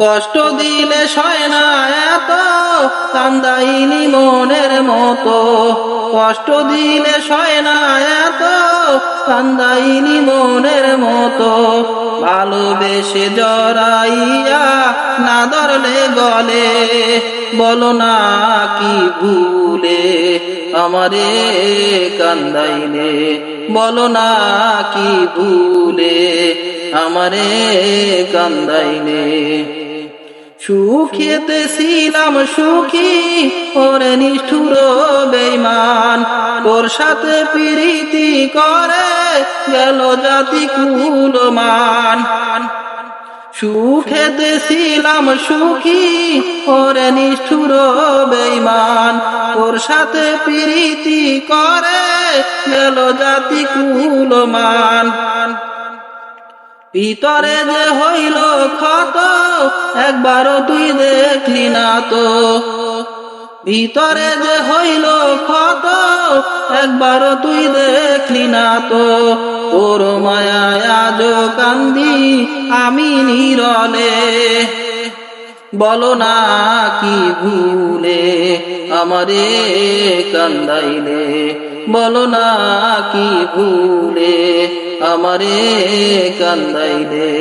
কষ্ট দিলে এত, কান্দাইনি মনের মতো। কষ্ট দিলে সয় এত, কান্দাইনি মনের মতো। ভালোবেসে জড়াইয়া না ধরলে গলে, বলো না কি ভুলে আমারে কান্দাইলে, বলো না কি ভুলে আমারে কান্দাইলে। সুখেতে ছিলাম সুখী, ওরে নিষ্ঠুর বেইমান তোর সাথে প্রীতি করে, গেল জাতি কুলমান। সুখেতে ছিলাম সুখী, ওরে নিষ্ঠুর বেইমান তোর সাথে প্রীতি করে, গেল জাতি কুলমান। ভিতরে যে হইল ক্ষত, একবারও তুই দেখলি না তো। ভিতরে যে হইল ক্ষত, একবারও তুই দেখলি না তো। তোর মায়ায় আজ কান্দি আমি নিরলে। বলো না কি ভুলে আমারে কান্দাইলে। বলো না কি ভুলে আমারে কান্দাইলে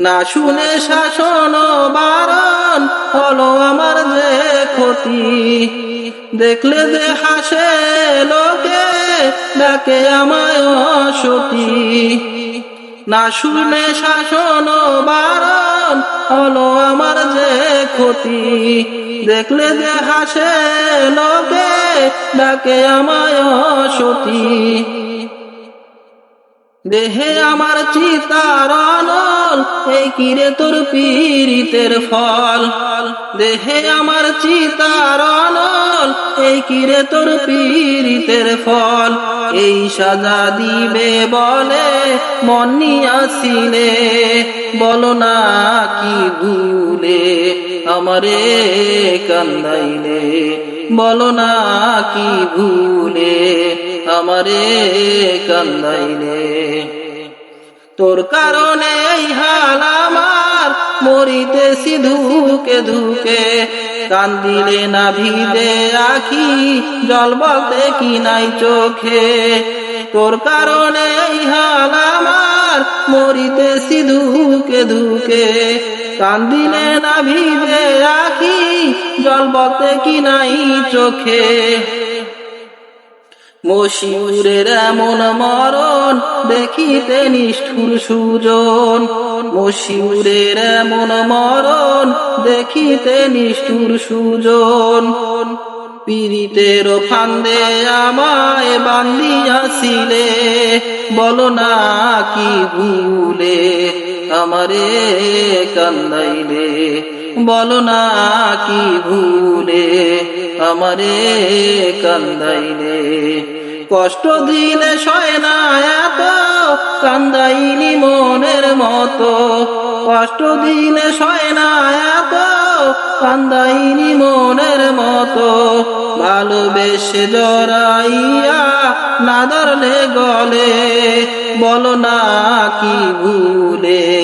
না শুনে শাসন বারণ হলো আমার যে ক্ষতি। দেখলে যে হাসে লোকে, ডাকে আমায় সতী না শুনে শাসন বারণ হলো আমার যে ক্ষতি। দেখলে যে হাসে লোকে, ডাকে আমায় সতী দেহে আমার চিতার অনল এই কিরে তোর পীড়িতের ফল? দেহে আমার চিতার অনল এই কিরে তোর পীড়িতের ফল? এই সাজা দিবে বলে মন নিয়াছিলে বলো না কি ভুলে আমারে কান্দাইলে, বলো না কি ভুলে আমারে কান্দাইলে তোর কারণে এই হাল আমার, মরিতেছি ধুকে ধুকে। কান্দিলে না ভিদে আখি জল বলতে কি নাই চোখে। তোর কারণে এই হাল আমার, মরিতেছি ধুকে ধুকে। কান্দিলে না ভিদে আখি জল বলতে কি নাই চোখে। মশিউরের এমন মরণ দেখিতে নিষ্ঠুর সুজন। মশিউরের এমন মরণ দেখিতে নিষ্ঠুর সুজন। পীড়িতের ফান্দে আমায় বান্দিয়াছিলে বলো না কি ভুলে আমারে কান্দাইলে। বলো না কি ভুলে আমারে কান্দাইলে? কষ্ট দিলে সয় না এত কান্দাইনি মনের মতো। কষ্ট দিলে সয় না এত কান্দাইনি মনের মতো। ভালোবেসে জড়াইয়া না ধরলে গলে। বলো না কি ভুলে